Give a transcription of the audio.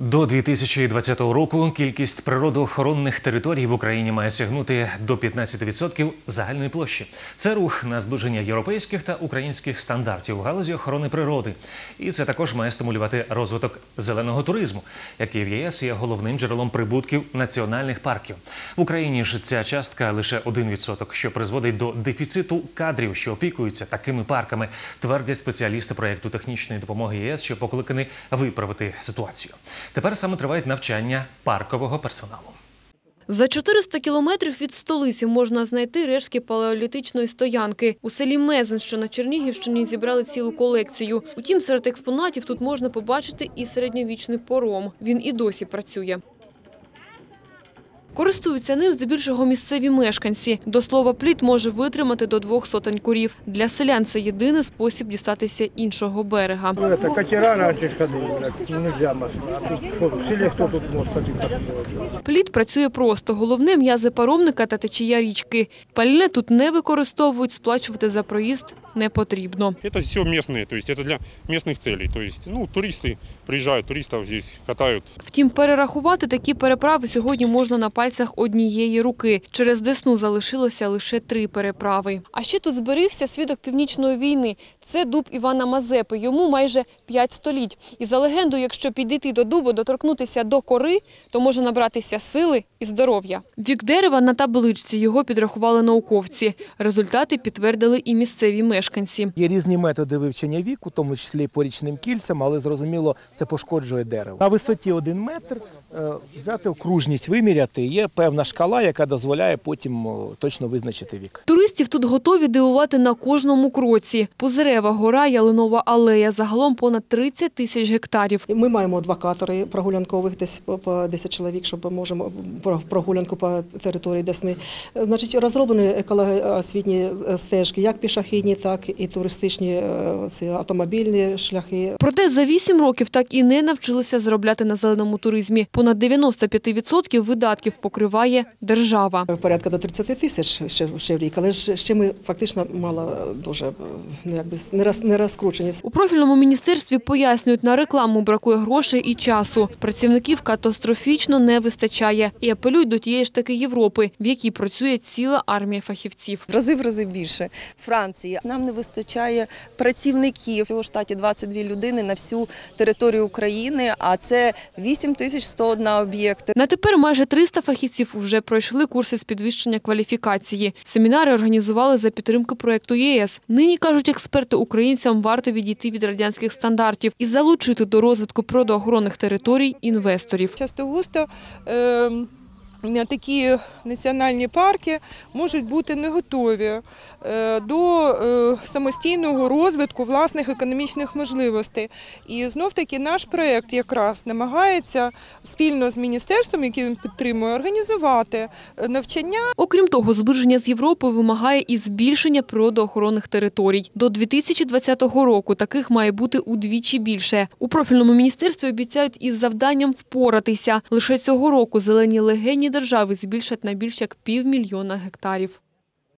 До 2020 року кількість природоохоронних територій в Україні має сягнути до 15% загальної площі. Це рух на зближення європейських та українських стандартів у галузі охорони природи. І це також має стимулювати розвиток зеленого туризму, який в ЄС є головним джерелом прибутків національних парків. В Україні ж ця частка лише 1%, що призводить до дефіциту кадрів, що опікуються такими парками, твердять спеціалісти проєкту технічної допомоги ЄС, що покликані виправити ситуацію. Тепер саме тривають навчання паркового персоналу. За 400 кілометрів від столиці можна знайти рештки палеолітичної стоянки. У селі Мезен, що на Чернігівщині, зібрали цілу колекцію. Утім, серед експонатів тут можна побачити і середньовічний пором. Він і досі працює. Користуються ним здебільшого місцеві мешканці. До слова, плід може витримати до двох сотень курів. Для селян це єдиний спосіб дістатися іншого берега. Ну, Это катера раньше ходили, ну, нельзя машина. А тут в селе кто тут ходить? Плід працює просто. Головне – м'язи паромника та течія річки. Пальне тут не використовують, сплачувати за проїзд не потрібно. Это все местные, то есть это для местных целей. То есть, ну, туристы приезжают, туристов здесь катают. Втім, перерахувати такі переправи сьогодні можна на пальцях однієї руки. Через Десну залишилося лише три переправи. А ще тут зберігся свідок Північної війни. Це дуб Івана Мазепи. Йому майже п'ять століть. І за легендою, якщо підійти до дубу, доторкнутися до кори, то може набратися сили і здоров'я. Вік дерева на табличці його підрахували науковці. Результати підтвердили і місцеві мешканці. Є різні методи вивчення віку, в тому числі по річним кільцям, але зрозуміло, це пошкоджує дерево. На висоті один метр е, взяти окружність, виміряти. Є певна шкала, яка дозволяє потім точно визначити вік. Туристів тут готові дивувати на кожному кроці. Пузирева гора, ялинова алея, загалом понад 30 тисяч гектарів. Ми маємо два катери прогулянкових, десь по- по 10 чоловік, щоб можемо про- прогулянку по території Десни. Значить, розроблені екологоосвітні е, стежки, як пішохідні, так і туристичні е, ці автомобільні шляхи. Проте за 8 років так і не навчилися заробляти на зеленому туризмі. Понад 95% видатків покриває держава. Порядка до 30 тисяч ще, ще в рік, але ж ще ми фактично мало дуже ну, якби не, роз, не розкручені. У профільному міністерстві пояснюють, на рекламу бракує грошей і часу. Працівників катастрофічно не вистачає і апелюють до тієї ж таки Європи, в якій працює ціла армія фахівців. в рази в рази більше. Франції нам не вистачає працівників. У штаті 22 людини на всю територію України, а це 8101 об'єкт. На тепер майже 300 фахівців вже пройшли курси з підвищення кваліфікації. Семінари організували за підтримки проекту ЄС. Нині кажуть експерти, українцям варто відійти від радянських стандартів і залучити до розвитку природоохоронних територій інвесторів. Часто густо е, такі національні парки можуть бути не готові до е, самостійного розвитку власних економічних можливостей. І знов таки наш проєкт якраз намагається спільно з міністерством, яке він підтримує, організувати е, навчання Окрім того, зближення з Європою вимагає і збільшення природоохоронних територій. До 2020 року таких має бути удвічі більше. У профільному міністерстві обіцяють із завданням впоратися. Лише цього року зелені легені держави збільшать на більш як півмільйона гектарів.